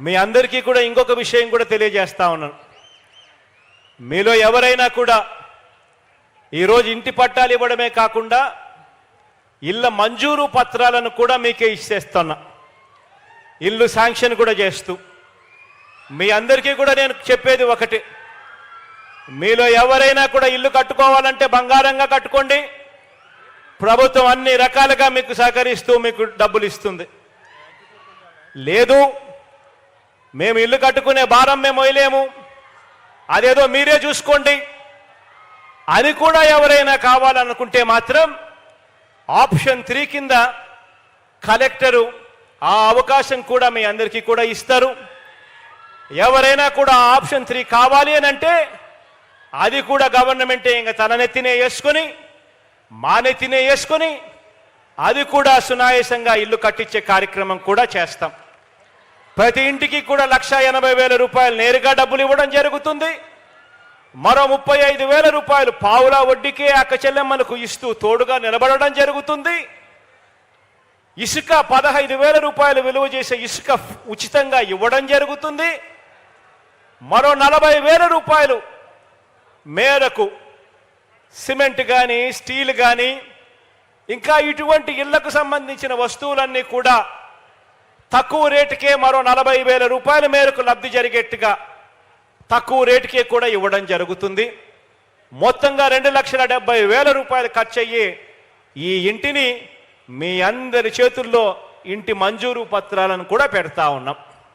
మీ అందరికీ కూడా ఇంకొక విషయం కూడా తెలియజేస్తా ఉన్నాను. మీలో ఎవరైనా కూడా ఈరోజు ఇంటి పట్టాలు ఇవ్వడమే కాకుండా ఇళ్ళ మంజూరు పత్రాలను కూడా మీకే ఇచ్చేస్తున్నా. ఇల్లు శాంక్షన్ కూడా చేస్తూ. మీ అందరికీ కూడా నేను చెప్పేది ఒకటి. మీలో ఎవరైనా కూడా ఇల్లు కట్టుకోవాలంటే బంగారంగా కట్టుకోండి. ప్రభుత్వం అన్ని రకాలుగా మీకు సహకరిస్తూ మీకు డబ్బులు ఇస్తుంది. లేదు మేము ఇల్లు కట్టుకునే భారం మేము వేయలేము అదేదో మీరే చూసుకోండి. అని కూడా ఎవరైనా కావాలనుకుంటే మాత్రం ఆప్షన్ త్రీ కింద కలెక్టరు ఆ అవకాశం కూడా మీ అందరికీ కూడా ఇస్తారు. ఎవరైనా కూడా ఆప్షన్ త్రీ కావాలి అని అంటే అది కూడా గవర్నమెంటే ఇంకా తన నెత్తినే వేసుకొని మా నెత్తినే వేసుకొని అది కూడా సునాయాసంగా ఇల్లు కట్టించే కార్యక్రమం కూడా చేస్తాం. ప్రతి ఇంటికి కూడా లక్ష ఎనభై వేల రూపాయలు నేరుగా డబ్బులు ఇవ్వడం జరుగుతుంది. మరో ముప్పై ఐదు వేల రూపాయలు పావులా వడ్డీకే అక్క చెల్లెమ్మలకు ఇస్తూ తోడుగా నిలబడడం జరుగుతుంది. ఇసుక పదహైదు వేల రూపాయలు విలువ చేసే ఇసుక ఉచితంగా ఇవ్వడం జరుగుతుంది. మరో నలభై వేల రూపాయలు మేరకు సిమెంట్ కానీ స్టీల్ కానీ ఇంకా ఇటువంటి ఇళ్ళకు సంబంధించిన వస్తువులన్నీ కూడా తక్కువ రేటుకే మరో నలభై వేల రూపాయల మేరకు లబ్ధి జరిగేట్టుగా తక్కువ రేటుకే కూడా ఇవ్వడం జరుగుతుంది. మొత్తంగా రెండు లక్షల డెబ్బై వేల రూపాయలు ఖర్చు అయ్యి ఈ ఇంటిని మీ అందరి చేతుల్లో ఇంటి మంజూరు పత్రాలను కూడా పెడతా ఉన్నాం.